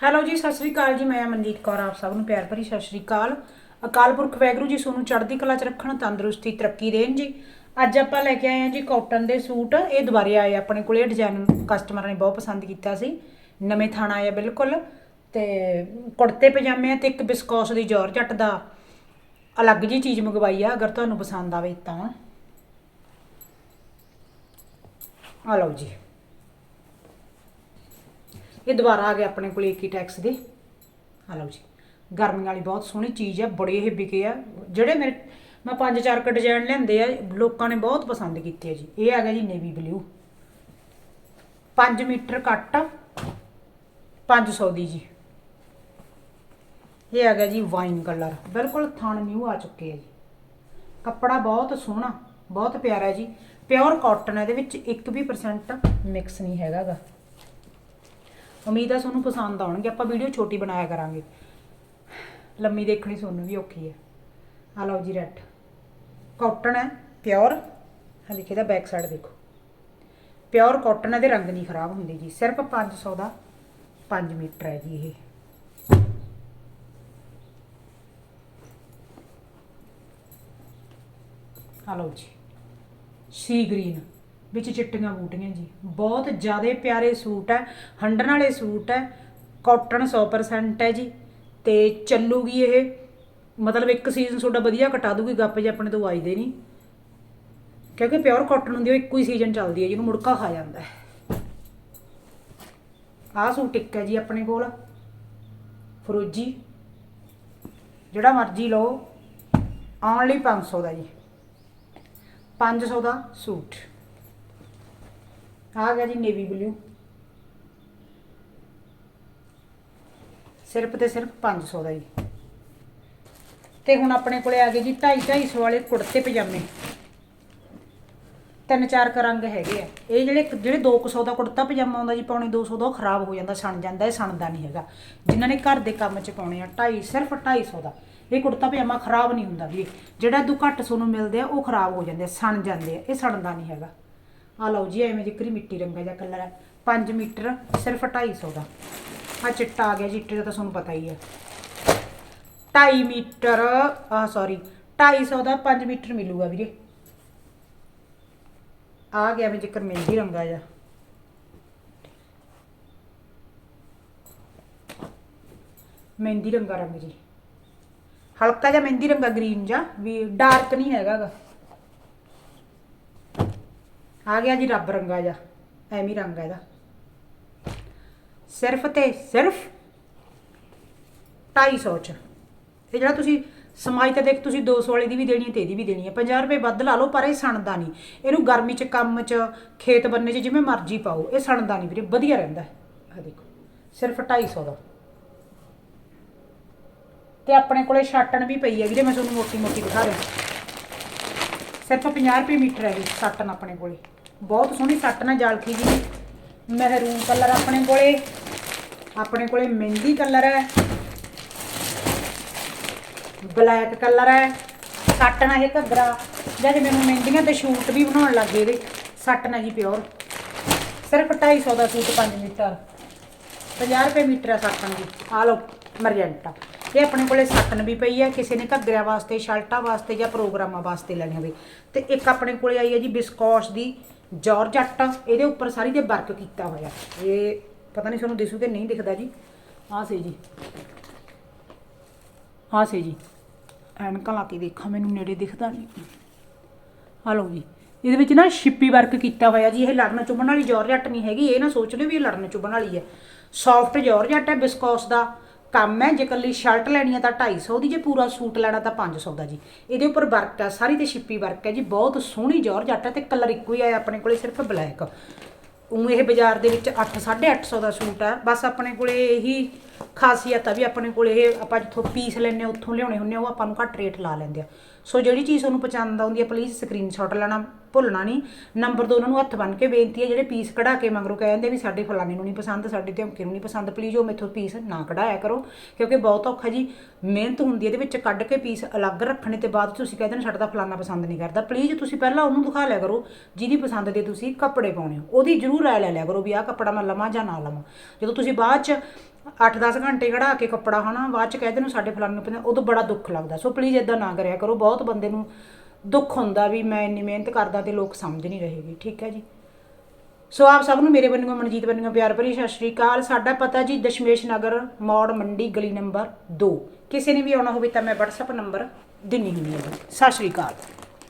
Hello ਜੀ, ਸਤਿ ਸ੍ਰੀ ਅਕਾਲ ਜੀ। ਮੈਂ ਮਨਦੀਪ ਕੌਰ, ਆਪ ਸਭ ਨੂੰ ਪਿਆਰ ਭਰੀ ਸਤਿ ਸ੍ਰੀ ਅਕਾਲ। ਅਕਾਲ ਪੁਰਖ ਵੈਗਰੂ ਜੀ, ਸੋਨੂੰ ਚੜ੍ਹਦੀ ਕਲਾ 'ਚ ਰੱਖਣ, ਤੰਦਰੁਸਤੀ, ਤਰੱਕੀ ਦੇਣ ਜੀ। ਅੱਜ ਆਪਾਂ ਲੈ ਕੇ ਆਏ ਹਾਂ ਜੀ ਕਾਟਨ ਦੇ ਸੂਟ। ਇਹ ਦੁਬਾਰੇ ਆਏ ਆਪਣੇ ਕੋਲ ਕੋਲੇ ਡਿਜ਼ਾਈਨ ਕਸਟਮਰਾਂ ਨੇ ਬਹੁਤ ਪਸੰਦ ਕੀਤਾ ਸੀ। ਨਵੇਂ ਥਾਣਾ ਆਇਆ ਬਿਲਕੁਲ। ਤੇ ਕੁੜਤੇ, ਪਜਾਮੇ ਆ ਤੇ ਇੱਕ ਬਿਸਕੌਸ ਦੀ ਜਾਰਜਟ ਦਾ ਅਲੱਗ ਜੀ ਚੀਜ਼ ਮੰਗਵਾਈ ਆ, ਅਗਰ ਤੁਹਾਨੂੰ ਪਸੰਦ ਆਵੇ ਤਾਂ। ਆ ਲਓ ਜੀ। ਇਹ ਦੁਬਾਰਾ ਆ ਗਿਆ ਆਪਣੇ ਕੋਲ ਇੱਕ ਹੀ ਟੈਕਸ ਦੇ। ਆ ਲਓ ਜੀ, ਗਰਮੀ ਵਾਲੀ ਬਹੁਤ ਸੋਹਣੀ ਚੀਜ਼ ਆ, ਬੜੇ ਇਹ ਵਿਕੇ ਆ। ਜਿਹੜੇ ਮੇਰੇ, ਮੈਂ ਪੰਜ ਚਾਰ ਕ ਡਿਜ਼ਾਈਨ ਲਿਆਂਦੇ ਆ, ਲੋਕਾਂ ਨੇ ਬਹੁਤ ਪਸੰਦ ਕੀਤੇ ਆ ਜੀ। ਇਹ ਆ ਗਿਆ ਜੀ ਨੇਵੀ ਬਲੂ 5 ਮੀਟਰ ਕੱਟ 500 ਦੀ ਜੀ। ਇਹ ਆ ਗਿਆ ਜੀ ਵਾਈਨ ਕਲਰ ਬਿਲਕੁਲ ਥਣ ਨਿਊ ਆ ਚੁੱਕੇ ਆ ਜੀ। ਕੱਪੜਾ ਬਹੁਤ ਸੋਹਣਾ, ਬਹੁਤ ਪਿਆਰਾ ਜੀ। ਪਿਓਰ ਕਾਟਨ ਹੈ ਇਹਦੇ ਵਿੱਚ 1 ਵੀ percent ਮਿਕਸ ਨਹੀਂ ਹੈਗਾਗਾ। ਉਮੀਦ ਆ ਤੁਹਾਨੂੰ ਪਸੰਦ ਆਉਣਗੇ, ਆਪਾਂ ਵੀਡੀਓ ਛੋਟੀ ਬਣਾਇਆ ਕਰਾਂਗੇ। ਲੰਮੀ ਦੇਖਣੀ ਤੁਹਾਨੂੰ ਵੀ ਔਖੀ ਹੈ ਆ ਲਓ ਜੀ ਰੈੱਡ ਕਾਟਨ ਹੈ ਪਿਓਰ ਆ ਲਿਖੇ ਦਾ ਬੈਕ ਸਾਈਡ ਦੇਖੋ। ਪਿਓਰ ਕਾਟਨ ਹੈ ਦੇ ਰੰਗ ਨਹੀਂ ਖਰਾਬ ਹੁੰਦੇ ਜੀ। ਸਿਰਫ 500 ਦਾ 5 ਮੀਟਰ ਹੈ ਜੀ ਇਹ। ਆ ਲਓ ਜੀ। ਸੀ ਗ੍ਰੀਨ ਵਿੱਚ ਚਿੱਟੀਆਂ ਬੂਟੀਆਂ ਜੀ। ਬਹੁਤ ਜ਼ਿਆਦਾ ਪਿਆਰੇ ਸੂਟ ਹੈ, ਹੰਡਣ ਵਾਲੇ ਸੂਟ ਹੈ ਕਾਟਨ 100% ਹੈ ਜੀ। ਤੇ ਚੱਲੂਗੀ ਇਹ, ਮਤਲਬ ਇੱਕ ਸੀਜ਼ਨ ਤੁਹਾਡਾ ਵਧੀਆ ਕਟਾ ਦੂਗੀ, ਗੱਪ ਜੇ ਆਪਣੇ ਤੋਂ ਆਈਦੇ ਨਹੀਂ। ਕਿਉਂਕਿ ਪਿਓਰ ਕਾਟਨ ਹੁੰਦੀ ਉਹ ਇੱਕੋ ਹੀ ਸੀਜ਼ਨ ਚੱਲਦੀ ਹੈ, ਜਿਹਨੂੰ ਮੁੜਕਾ ਖਾ ਜਾਂਦਾ ਹੈ। ਆਹ ਸੂਟ ਇੱਕ ਹੈ ਜੀ ਆਪਣੇ ਕੋਲ। ਫਰੋਜੀ। ਜਿਹੜਾ ਮਰਜ਼ੀ ਲਓ ਓਨਲੀ 500 ਦਾ ਜੀ। 500 ਦਾ ਸੂਟ। ਆ ਗਿਆ ਜੀ ਨੇਵੀ ਬਲੂ ਸਿਰਫ ਤੇ ਸਿਰਫ 500 ਦਾ ਜੀ। ਤੇ ਹੁਣ ਆਪਣੇ ਕੋਲੇ ਆ ਗਏ ਜੀ 2.5 250 ਵਾਲੇ ਕੁੜਤੇ ਪਜਾਮੇ। ਤਿੰਨ ਚਾਰ ਕ ਰੰਗ ਹੈਗੇ ਆ। ਇਹ ਜਿਹੜੇ ਜਿਹੜੇ 200 ਦਾ ਕੁੜਤਾ ਪਜਾਮਾ ਆਉਂਦਾ ਜੀ ਪੌਣੇ 200 ਦਾ, ਉਹ ਖਰਾਬ ਹੋ ਜਾਂਦਾ, ਸਣ ਜਾਂਦਾ, ਇਹ ਸਣਦਾ ਨਹੀਂ ਹੈਗਾ। ਜਿਨ੍ਹਾਂ ਨੇ ਘਰ ਦੇ ਕੰਮ 'ਚ ਪਾਉਣੇ ਆ 2.5 ਸਿਰਫ 250 ਦਾ। ਇਹ ਕੁੜਤਾ ਪਜਾਮਾ ਖਰਾਬ ਨਹੀਂ ਹੁੰਦਾ ਵੀ ਜਿਹੜਾ ਦੂ ਘੱਟ ਸੋਨੂੰ ਮਿਲਦੇ ਆ, ਉਹ ਖਰਾਬ ਹੋ ਜਾਂਦੇ ਆ, ਸਣ ਜਾਂਦੇ ਆ, ਇਹ ਸਣਦਾ ਨਹੀਂ ਹੈਗਾ। ਆ ਲਓ ਜੀ ਐਵੇਂ ਜਿਕਰੀ ਮਿੱਟੀ ਰੰਗਾ ਜਿਹਾ ਕਲਰ ਹੈ 5 ਮੀਟਰ ਸਿਰਫ 250 ਦਾ ਆ ਚਿੱਟਾ ਆ ਗਿਆ ਚਿੱਟੇ ਦਾ ਤਾਂ ਤੁਹਾਨੂੰ ਪਤਾ ਹੀ ਹੈ 2.5 ਮੀਟਰ ਆ ਸੌਰੀ 250 ਦਾ 5 ਮੀਟਰ ਮਿਲੂਗਾ ਵੀਰੇ ਆ ਗਿਆ ਮੈਂ ਜਿਕਰ ਮਹਿੰਦੀ ਰੰਗਾ ਜਾ ਮਹਿੰਦੀ ਰੰਗਾ ਰੰਗ ਜੀ ਹਲਕਾ ਜਿਹਾ ਮਹਿੰਦੀ ਰੰਗਾ ਗ੍ਰੀਨ ਜਾਂ ਵੀ ਡਾਰਕ ਨਹੀਂ ਹੈਗਾਗਾ ਆ ਗਿਆ ਜੀ ਰੱਬ ਰੰਗਾ ਜਾ ਐਵੇਂ ਹੀ ਰੰਗ ਆ ਇਹਦਾ। ਸਿਰਫ ਤੇ ਸਿਰਫ 250 ਚ। ਇਹ ਜਿਹੜਾ ਤੁਸੀਂ ਸਮਾਈ ਤਾਂ ਦੇਖ, ਤੁਸੀਂ 200 ਵਾਲੀ ਦੀ ਵੀ ਦੇਣੀ ਹੈ ਤੇ ਇਹਦੀ ਵੀ ਦੇਣੀ ਹੈ। 50 ਰੁਪਏ ਵੱਧ ਲਾ ਲਓ, ਪਰ ਇਹ ਸਣਦਾ ਨਹੀਂ। ਇਹਨੂੰ ਗਰਮੀ ਚ, ਕੰਮ ਚ, ਖੇਤ ਬੰਨੇ ਚ ਜਿਵੇਂ ਮਰਜ਼ੀ ਪਾਓ, ਇਹ ਸਣਦਾ ਨਹੀਂ ਵੀਰੇ, ਵਧੀਆ ਰਹਿੰਦਾ ਹੈ। ਆ ਦੇਖੋ, ਸਿਰਫ 250 ਦਾ। ਤੇ ਆਪਣੇ ਕੋਲੇ ਛਾਟਣ ਵੀ ਪਈ ਹੈ ਵੀਰੇ, ਮੈਂ ਤੁਹਾਨੂੰ ਮੋਟੀ ਮੋਟੀ ਦਿਖਾ ਰਿਹਾ ਸਿਰਫ 50 ਰੁਪਏ ਮੀਟਰ ਹੈ ਇਹ ਛਾਟਣ ਆਪਣੇ ਕੋਲੇ। ਬਹੁਤ ਸੋਹਣੀ ਛਾਟਣ ਹੈ ਜਾਲਖੀ ਜੀ ਮਹਿਰੂਨ ਕਲਰ ਆਪਣੇ ਕੋਲੇ। ਆਪਣੇ ਕੋਲੇ ਮਹਿੰਦੀ ਕਲਰ ਹੈ। ਬਲੈਕ ਕਲਰ ਹੈ। ਸੱਟਣਾ ਇਹ ਘੱਗਰਾ। ਜਾਂ ਜੇ ਮੈਨੂੰ ਮਹਿੰਦੀਆਂ ਤੇ ਸ਼ੂਟ ਵੀ ਬਣਾਉਣ ਲੱਗੇ ਇਹਦੇ ਸੱਟਣਾ ਹੀ ਪਿਓਰ ਸਿਰਫ 250 ਦਾ ਸੂਟ 5 ਮੀਟਰ। 50 ਰੁਪਏ ਮੀਟਰ ਹੈ ਸੱਟਣ ਦੀ। ਆ ਲਓ, ਮਰਜੈਂਟਾ। ਇਹ ਆਪਣੇ ਕੋਲੇ ਸੱਟਣ ਵੀ ਪਈ ਹੈ। ਕਿਸੇ ਨੇ ਘੱਗਰਿਆਂ ਵਾਸਤੇ, ਸ਼ਰਟਾਂ ਵਾਸਤੇ ਜਾਂ ਪ੍ਰੋਗਰਾਮਾਂ ਵਾਸਤੇ ਲੈਣੀ ਹੋਵੇ। ਤੇ ਇੱਕ ਆਪਣੇ ਕੋਲੇ ਆਈ ਹੈ ਜੀ ਬਿਸਕੌਸ਼ ਦੀ। ਜਾਰਜੱਟ ਇਹਦੇ ਉੱਪਰ ਸਾਰੀ ਦੇ ਵਰਕ ਕੀਤਾ ਹੋਇਆ। ਇਹ ਪਤਾ ਨਹੀਂ ਤੁਹਾਨੂੰ ਦਿਸੂ ਕਿ ਨਹੀਂ ਦਿਖਦਾ ਜੀ। ਆਹ ਸੀ ਜੀ। ਹਾਂ ਸੀ ਜੀ। ਐਨਕਾਂ ਲਾ ਕੇ ਦੇਖਾਂ ਮੈਨੂੰ ਨੇੜੇ ਦਿਖਦਾ ਨਹੀਂ। ਆ ਲਓ ਜੀ। ਇਹਦੇ ਵਿੱਚ ਨਾ ਸ਼ਿੱਪੀ ਵਰਕ ਕੀਤਾ ਹੋਇਆ ਜੀ, ਇਹ ਲੜਨ ਚੁੱਭਣ ਵਾਲੀ ਜਾਰਜੱਟ ਨਹੀਂ ਹੈਗੀ, ਇਹ ਨਾ ਸੋਚ ਲਿਓ ਵੀ ਇਹ ਲੜਨ ਚੁੱਭਣ ਵਾਲੀ ਹੈ। ਸੌਫਟ ਜਾਰਜੱਟ ਹੈ ਬਿਸਕੌਸ ਦਾ। ਕੰਮ ਹੈ, ਜੇ ਕੱਲੀ ਸ਼ਰਟ ਲੈਣੀ ਹੈ ਤਾਂ 250 ਦੀ, ਜੇ ਪੂਰਾ ਸੂਟ ਲੈਣਾ ਤਾਂ 500 ਦਾ ਜੀ। ਇਹਦੇ ਉੱਪਰ ਵਰਕ ਹੈ, ਸਾਰੀ ਤੇ ਛਿੱਪੀ ਵਰਕ ਹੈ ਜੀ, ਬਹੁਤ ਸੋਹਣੀ ਜਾਰਜੱਟ ਹੈ ਤੇ ਕਲਰ ਇੱਕੋ ਹੀ ਆਇਆ ਆਪਣੇ ਕੋਲੇ, ਸਿਰਫ ਬਲੈਕ ਉਹ ਇਹ ਬਾਜ਼ਾਰ ਦੇ ਵਿੱਚ 8 850 ਦਾ ਸੂਟ ਆ ਬਸ ਆਪਣੇ ਕੋਲੇ ਇਹੀ ਖਾਸੀਅਤ ਆ ਵੀ ਆਪਣੇ ਕੋਲੇ ਇਹ ਆਪਾਂ ਜਿੱਥੋਂ ਪੀਸ ਲੈਣੇ ਉੱਥੋਂ ਲਿਆਉਣੇ ਹੁੰਦੇ ਆ, ਉਹ ਆਪਾਂ ਨੂੰ ਘੱਟ ਰੇਟ ਲਾ ਲੈਂਦੇ ਆ। ਸੋ ਜਿਹੜੀ ਚੀਜ਼ ਤੁਹਾਨੂੰ ਪਸੰਦ ਆਉਂਦੀ ਹੈ ਪਲੀਜ਼ ਸਕਰੀਨਸ਼ਾਟ ਲੈਣਾ। ਭੁੱਲਣਾ ਨਹੀਂ। ਨੰਬਰ ਦੋ ਉਹਨਾਂ ਨੂੰ ਹੱਥ ਬੰਨ ਕੇ ਬੇਨਤੀ ਹੈ, ਜਿਹੜੇ ਪੀਸ ਕਢਾ ਕੇ ਮਗਰੋਂ ਕਹਿੰਦੇ ਵੀ ਸਾਡੇ ਫਲਾਣੇ ਨੂੰ ਨਹੀਂ ਪਸੰਦ, ਸਾਡੇ ਧਮਕੇ ਨੂੰ ਨਹੀਂ ਪਸੰਦ ਪਲੀਜ਼ ਉਹ ਮੇਥੋਂ ਪੀਸ ਨਾ ਕਢਾਇਆ ਕਰੋ। ਕਿਉਂਕਿ ਬਹੁਤ ਔਖਾ ਜੀ, ਮਿਹਨਤ ਹੁੰਦੀ ਹੈ, ਇਹਦੇ ਵਿੱਚ ਕੱਢ ਕੇ ਪੀਸ ਅਲੱਗ ਰੱਖਣੇ ਤੇ ਬਾਅਦ ਤੁਸੀਂ ਕਹਿੰਦੇ ਨੇ ਸਾਡਾ ਤਾਂ ਫਲਾਣਾ ਪਸੰਦ ਨਹੀਂ ਕਰਦਾ। ਪਲੀਜ਼ ਤੁਸੀਂ ਪਹਿਲਾਂ ਉਹਨੂੰ ਦਿਖਾ ਲਿਆ ਕਰੋ, ਜਿਹਦੀ ਪਸੰਦ ਦੇ ਤੁਸੀਂ ਕੱਪੜੇ ਪਾਉਣੇ ਹੋ। ਉਹਦੀ ਜ਼ਰੂਰ ਰਾਏ ਲੈ ਲਿਆ ਕਰੋ ਵੀ ਆਹ ਕੱਪੜਾ ਮੈਂ ਲਵਾਂ ਜਾਂ ਨਾ ਲਵਾਂ। ਜਦੋਂ ਤੁਸੀਂ ਬਾਅਦ ਚ 8-10 ਘੰਟੇ ਕਢਾ ਕੇ ਕੱਪੜਾ ਹਨਾ, ਬਾਅਦ ਚ ਕਹਿੰਦੇ ਨੂੰ ਸਾਡੇ ਫਲਾਣੇ ਨੂੰ ਪੈਂਦਾ ਉਦੋਂ ਬੜਾ ਦੁੱਖ ਲੱਗਦਾ। ਸੋ ਪਲੀਜ਼ ਇਦਾਂ ਨਾ ਕਰਿਆ ਕਰੋ। ਬਹੁਤ ਬੰਦੇ ਨੂੰ ਦੁੱਖ ਹੁੰਦਾ ਵੀ ਮੈਂ ਇੰਨੀ ਮਿਹਨਤ ਕਰਦਾ ਤੇ ਲੋਕ ਸਮਝ ਨਹੀਂ ਰਹੇਗੇ ਠੀਕ ਹੈ ਜੀ? ਸੋ ਆਪ ਸਭ ਨੂੰ ਮੇਰੇ ਵੱਲੋਂ ਮਨਜੀਤ ਵੱਲੋਂ ਪਿਆਰ ਭਰੀ ਸਤਿ ਸ਼੍ਰੀ ਅਕਾਲ। ਸਾਡਾ ਪਤਾ ਜੀ ਦਸ਼ਮੇਸ਼ ਨਗਰ, ਮੌੜ ਮੰਡੀ, ਗਲੀ ਨੰਬਰ 2 ਕਿਸੇ ਨੇ ਵੀ ਆਉਣਾ ਹੋਵੇ ਤਾਂ ਮੈਂ WhatsApp ਨੰਬਰ ਦਿੰਨੀ ਹੁੰਦੀ ਹਾਂ ਜੀ। ਸਤਿ ਸ਼੍ਰੀ ਅਕਾਲ।